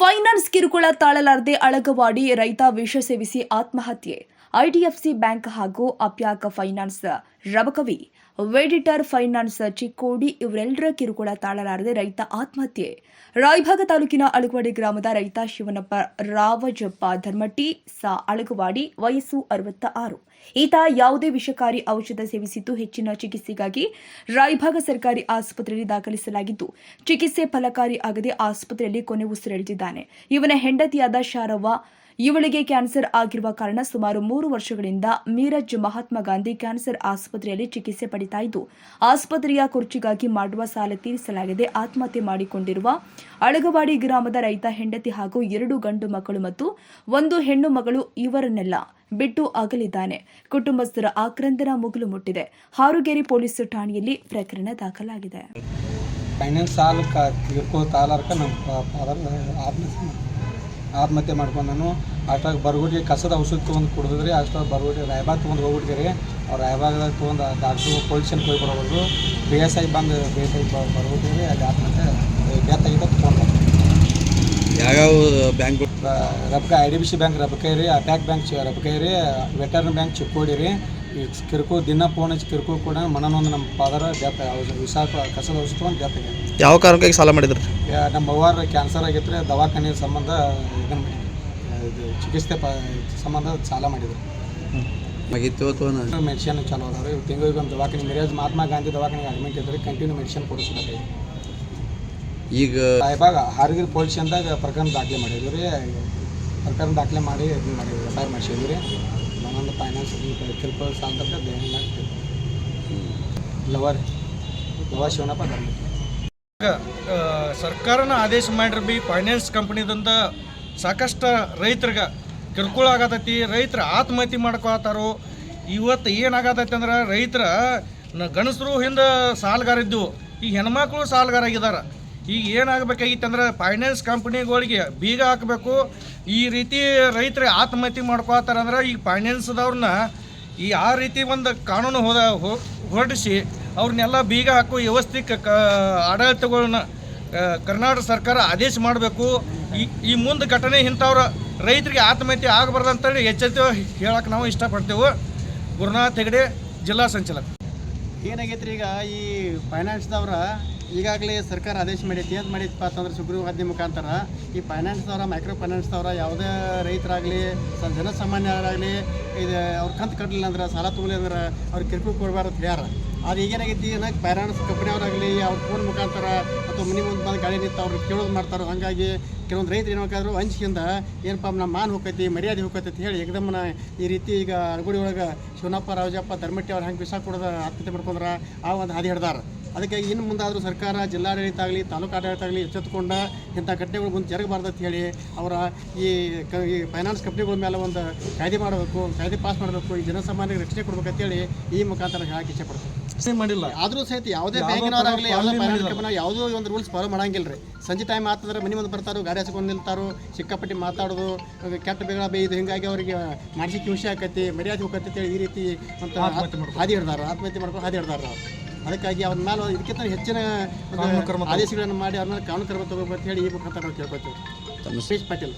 Finance ಕಿರುಕುಳ ತಾಳಲಾರದೆ ಅಳಗವಾಡಿ ರೈತ ವಿಷ ಸೇವಿಸಿ ಆತ್ಮಹತ್ಯೆ. ಐಡಿಎಫ್ಸಿ ಬ್ಯಾಂಕ್ ಹಾಗೂ ಅಪ್ಯಾಕ ಫೈನಾನ್ಸ್ ರವಕವಿ ವೆಡಿಟರ್ ಫೈನಾನ್ಸ್ ಚಿಕ್ಕೋಡಿ ಇವರೆಲ್ಲರ ಕಿರುಕುಳ ತಾಳಲಾರದೆ ರೈತ ಆತ್ಮಹತ್ಯೆ. ರಾಯಭಾಗ ತಾಲೂಕಿನ ಅಳಗವಾಡಿ ಗ್ರಾಮದ ರೈತ ಶಿವನಪ್ಪ ರಾವಜಪ್ಪ ಧರ್ಮಟ್ಟಿ, ಸಾ ಅಳಗವಾಡಿ, ವಯಸ್ಸು ಅರವತ್ತ ಆರು ಈತ ಯಾವುದೇ ವಿಷಕಾರಿ ಔಷಧ ಸೇವಿಸಿದ್ದು ಹೆಚ್ಚಿನ ಚಿಕಿತ್ಸೆಗಾಗಿ ರಾಯಭಾಗ ಸರ್ಕಾರಿ ಆಸ್ಪತ್ರೆಯಲ್ಲಿ ದಾಖಲಿಸಲಾಗಿದ್ದು, ಚಿಕಿತ್ಸೆ ಫಲಕಾರಿ ಆಗದೆ ಆಸ್ಪತ್ರೆಯಲ್ಲಿ ಕೊನೆ ಉಸಿರೆಳೆದಿದ್ದಾನೆ. ಇವನ ಹೆಂಡತಿಯಾದ ಶಾರವ್ವ ಇವಳಿಗೆ ಕ್ಯಾನ್ಸರ್ ಆಗಿರುವ ಕಾರಣ ಸುಮಾರು ಮೂರು ವರ್ಷಗಳಿಂದ ಮೀರಜ್ ಮಹಾತ್ಮ ಗಾಂಧಿ ಕ್ಯಾನ್ಸರ್ ಆಸ್ಪತ್ರೆಯಲ್ಲಿ ಚಿಕಿತ್ಸೆ ಪಡಿತಾ ಇದ್ದು, ಆಸ್ಪತ್ರೆಯ ಕುರ್ಚಿಗಾಗಿ ಮಾಡುವ ಸಾಲ ತೀರಿಸಲಾಗಿದೆ ಆತ್ಮಹತ್ಯೆ ಮಾಡಿಕೊಂಡಿರುವ ಅಳಗವಾಡಿ ಗ್ರಾಮದ ರೈತ ಹೆಂಡತಿ ಹಾಗೂ ಎರಡು ಗಂಡು ಮಕ್ಕಳು ಮತ್ತು ಒಂದು ಹೆಣ್ಣು ಮಗಳು ಇವರನ್ನೆಲ್ಲ ಬಿಟ್ಟು ಅಗಲಿದ್ದಾನೆ. ಕುಟುಂಬಸ್ಥರ ಆಕ್ರಂದನ ಮುಗಿಲು ಮುಟ್ಟಿದೆ. ಹಾರುಗೇರಿ ಪೊಲೀಸ್ ಠಾಣೆಯಲ್ಲಿ ಪ್ರಕರಣ ದಾಖಲಾಗಿದೆ. ಫೈನಾನ್ಸ್ ಸಾಲಕ್ಕೆ ತಿಳ್ಕೋ ತಾಲಾರ್ಕ ನಮ್ಮ ಆತ್ಮಹತ್ಯೆ ಆತ್ಮಹತ್ಯೆ ಮಾಡ್ಕೊಂಡನು ಅಷ್ಟಾಗ ಬರ್ಗುಡಿಗೆ ಕಸದ ಔಷಧ ತೊಗೊಂಡು ಕುಡಿದ್ರಿ ಅಷ್ಟಾಗ ಬರ್ಗುಡಿ ರಾಯಬಾಗ್ ತೊಗೊಂಡು ಹೋಗ್ಬಿಟ್ಟಿರಿ ಅವ್ರು ರಾಯಬಾಗದಾಗ ತೊಗೊಂಡು ಡಾಕ್ಟ್ರು ಪೊಲೀಸನ್ ಹೋಗಿ ಬರೋದು ಬಿ ಎಸ್ ಐ ಬಂದು ಬಿ ಎಸ್ ಐ ಬರ್ಬಿಟ್ಟಿರಿ ಅಲ್ಲಿ ಆತ್ಮಹತ್ಯೆ ಡೆತ್ ಆಗಿದ್ದ ತೊಗೊಂಡು ಯಾವ್ಯಾವ bank ರಬ್ಕ I D B C bank ರಬ್ಕೈ ರೀ ಅಟ್ಯಾಕ್ ಬ್ಯಾಂಕ್ ಚಿ ರಬ್ಕೈ ರೀ ವೆಟರ್ನ್ ಬ್ಯಾಂಕ್ ಚಿಕ್ಕೋಡಿ ರೀ ಕಿರ್ಕು ದಿನ ಫೋನ್ ಹಚ್ಚಿ ಕಿರ್ಕು ಕೂಡ ಮನನೊಂದು ನಮ್ಮ ಫಾದರ್ ಡೆತ್ ವಿಷ ಕಸದ ಔಷಧ ಒಂದು ಡೆತ್ ಯಾವ ಕಾರಣಕ್ಕಾಗಿ ಸಾಲ ಮಾಡಿದ್ರಿ? ನಮ್ಮ ಅವ್ವಾರ ಕ್ಯಾನ್ಸರ್ ಆಗಿತ್ತು ರೀ ದವಾಖಾನೆ ಸಂಬಂಧ ಇದನ್ನ ಇದು ಚಿಕಿತ್ಸೆ ಪ ಸಂಬಂಧ ಸಾಲ ಮಾಡಿದ್ರು ಮುಗೀತು ಅಥವಾ ಮೆಡಿಸಿನ್ ಚಾಲೂ ಅದಾವ್ರಿ ತಿಂಗಳಿಗೆ ಒಂದು ದವಾಖಾನೆ ಮಿರಾಜ್ ಮಹಾತ್ಮ ಗಾಂಧಿ ದವಾಖಾನೆಗೆ ಅಡ್ಮಿಟ್ ಇದ್ರಿ ಕಂಟಿನ್ಯೂ ಮೆಡಿಸಿನ್ ಕೊಡಿಸ್ಬೇಕಾಗಿ ಈಗ ಸಾಹೇಬಾಗ ಹಾರಗಿರಿ ಪೊಲೀಸ್ ಅಂದಾಗ ಪ್ರಕರಣ ದಾಖಲೆ ಮಾಡಿದ್ವಿ ರೀ. ಪ್ರಕರಣ ದಾಖಲೆ ಮಾಡಿ ಇದನ್ನ ಮಾಡಿದ್ವಿ ಎಫ್ ಐ ಆರ್ ಮಾಡಿಸಿದ್ವಿ ರೀ ನಾನೊಂದು ಫೈನಾನ್ಸ್ ಕಿರುಕುಳ ಸಾಲ ದೇಹ ಲವರ್ ಲವ ಶಿವನಪ್ಪ ಸರ್ಕಾರನ ಆದೇಶ ಮಾಡ್ರಿ ಬಿ ಫೈನಾನ್ಸ್ ಕಂಪ್ನಿದಂತ ಸಾಕಷ್ಟು ರೈತರಿಗೆ ಕಿರುಕುಳ ಆಗತೈತಿ ರೈತರು ಆತ್ಮಹತ್ಯೆ ಮಾಡ್ಕೋತಾರೋ ಇವತ್ತು ಏನಾಗತೈತಿ ಅಂದ್ರೆ ರೈತರ ಗಣಸರು ಗಂಡಸರು ಹಿಂದೆ ಸಾಲಗಾರ ಇದ್ದವು ಈಗ ಹೆಣ್ಮಕ್ಳು ಸಾಲಗಾರ ಆಗಿದ್ದಾರೆ ಈಗ ಏನಾಗಬೇಕಾಗಿತ್ತು ಅಂದ್ರೆ ಫೈನಾನ್ಸ್ ಕಂಪ್ನಿಗಳಿಗೆ ಬೀಗ ಹಾಕಬೇಕು. ಈ ರೀತಿ ರೈತರು ಆತ್ಮಹತ್ಯೆ ಮಾಡ್ಕೋತಾರಂದ್ರೆ ಈಗ ಫೈನಾನ್ಸ್ದವ್ರನ್ನ ಈ ಆ ರೀತಿ ಒಂದು ಕಾನೂನು ಹೋದ ಹೊರಡಿಸಿ ಅವ್ರನ್ನೆಲ್ಲ ಬೀಗ ಹಾಕು ವ್ಯವಸ್ಥೆ ಕ ಆಡಳಿತಗಳನ್ನ ಕರ್ನಾಟಕ ಸರ್ಕಾರ ಆದೇಶ ಮಾಡಬೇಕು. ಈ ಈ ಮುಂದೆ ಘಟನೆ ಇಂಥವ್ರ ರೈತರಿಗೆ ಆತ್ಮಹತ್ಯೆ ಆಗಬಾರ್ದು ಅಂತೇಳಿ ಎಚ್ಚರಿಕೆ ಹೇಳಕ್ಕೆ ನಾವು ಇಷ್ಟಪಡ್ತೇವೆ. ಗುರುನಾಥ್ ಹೆಗಡೆ ಜಿಲ್ಲಾ ಸಂಚಾಲಕ. ಏನಾಗೈತ್ರಿ ಈಗ ಈ ಫೈನಾನ್ಸ್ದವ್ರ ಈಗಾಗಲೇ ಸರ್ಕಾರ ಆದೇಶ ಮಾಡೈತಿ ಏನು ಮಾಡಿದಪ್ಪ ಅಂತಂದ್ರೆ ಸುಗ್ರೀವಾಜ್ಞೆ ಮುಖಾಂತರ ಈ ಫೈನಾನ್ಸ್ದವ್ರ ಮೈಕ್ರೋ ಫೈನಾನ್ಸ್ದವ್ರ ಯಾವುದೇ ರೈತರಾಗಲಿ ಜನಸಾಮಾನ್ಯರಾಗಲಿ, ಇದು ಅವ್ರ ಕಂತು ಕಟ್ಟಲಿಲ್ಲ ಅಂದ್ರೆ, ಸಾಲ ತೊಗೊಲಿಲ್ಲ ಅಂದ್ರೆ ಅವ್ರಿಗೆ ಕಿರುಕುಳ ಕೊಡಬಾರ್ದು ಆದ್ರೆ ಅದು ಈಗೇನಾಗೈತಿ ಏನಕ್ಕೆ ಫೈನಾನ್ಸ್ ಕಂಪ್ನಿಯವರಾಗಲಿ ಅವ್ರ ಫೋನ್ ಮುಖಾಂತರ ಅಥವಾ ಮನೆ ಮುಂದೆ ಬಂದು ಗಾಡಿ ನಿಂತು ಅವ್ರು ಕೇಳೋದು ಮಾಡ್ತಾರೆ, ಹಾಗಾಗಿ ಕೆಲವೊಂದು ರೈತರು ಏನು ಹಂಚಿಕಿಂದ ಏನಪ್ಪ, ನಮ್ಮ ಮಾನ್ ಹೋಗೈತಿ ಮರ್ಯಾದೆ ಹೋಗೈತಿ ಅಂತ ಹೇಳಿ ಏಕದಮ್ಮ ಈ ರೀತಿ ಈಗ ಅರಗುಡಿ ಒಳಗೆ ಶಿವನಪ್ಪ, ರಾಜಪ್ಪ, ಧರ್ಮಟ್ಟಿ ಅವ್ರು ಹೆಂಗೆ ವಿಷ ಕೊಡೋದು ಆತ್ಮಹತ್ಯೆ ಮಾಡ್ಕೊಂಡ್ರೆ ಆ ಒಂದು ಹಾದಿ ಹಿಡ್ದಾರ. ಅದಕ್ಕೆ ಇನ್ನು ಮುಂದಾದರೂ ಸರ್ಕಾರ ಜಿಲ್ಲಾಡಳಿತ ಆಗಲಿ ತಾಲೂಕು ಆಡಳಿತ ಆಗಲಿ ಎಚ್ಚೆತ್ತುಕೊಂಡ ಇಂಥ ಘಟನೆಗಳು ಮುಂದೆ ಜರಗಬಾರ್ದು ಅಂತ ಹೇಳಿ ಅವರ ಈ ಕ ಈ ಫೈನಾನ್ಸ್ ಕಂಪ್ನಿಗಳ ಮೇಲೆ ಒಂದು ಕಾಯ್ದೆ ಮಾಡಬೇಕು ಕಾಯ್ದೆ ಪಾಸ್ ಮಾಡಬೇಕು ಈ ಜನಸಾಮಾನ್ಯರಿಗೆ ರಕ್ಷಣೆ ಕೊಡ್ಬೇಕಂತೇಳಿ ಈ ಮುಖಾಂತರ ಹೇಳಕ್ಕೆ ಇಷ್ಟಪಡ್ತೀನಿ ಮಾಡಿಲ್ಲ. ಆದರೂ ಸಹಿತ ಯಾವುದೇ ಬ್ಯಾಂಕಿನವರಾಗಲಿ ಯಾವುದೇ ಫೈನಾನ್ಸ್ ಕಂಪನಿ ಯಾವುದೋ ಒಂದು ರೂಲ್ಸ್ ಫಾಲೋ ಮಾಡಂಗಿಲ್ಲ ರೀ. ಸಂಜೆ ಟೈಮ್ ಆತಂದ್ರೆ ಮನೆ ಮುಂದೆ ಬರ್ತಾರೋ ಗಾಡಿ ಹಚ್ಕೊಂಡು ನಿಲ್ತಾರೋ ಸಿಕ್ಕಾಪಟ್ಟಿ ಮಾತಾಡೋದು ಕೆಟ್ಟ ಬೇಗ ಬೇಯ್ದು ಹಿಂಗಾಗಿ ಅವರಿಗೆ ಮಾನಸಿಕ ವಿಷಯ ಆಕತಿ ಮರ್ಯಾದೆ ಹೋಗತ್ತೆ ಅಂತೇಳಿ ಈ ರೀತಿ ಅಂತ ಹಾದಿ ಹಿಡ್ದಾರ ಆತ್ಮಹತ್ಯೆ ಮಾಡ್ಕೊಂಡು ಹಾದಿ ಹಿಡ್ದಾರ ಅದಕ್ಕಾಗಿ ಅವ್ರ ಮೇಲೆ ಇದಕ್ಕಿಂತ ಹೆಚ್ಚಿನ ಆದೇಶಗಳನ್ನು ಮಾಡಿ ಅವ್ರ ಮೇಲೆ ಕಾನೂನು ಕ್ರಮ ತಗೋಬೇಕು ಅಂತ ಹೇಳಿ ಈ ಮುಖಾಂತರ ನಾವು ಕೇಳ್ಕೊತೀವಿ ಸುರೇಶ್ ಪಾಟೀಲ್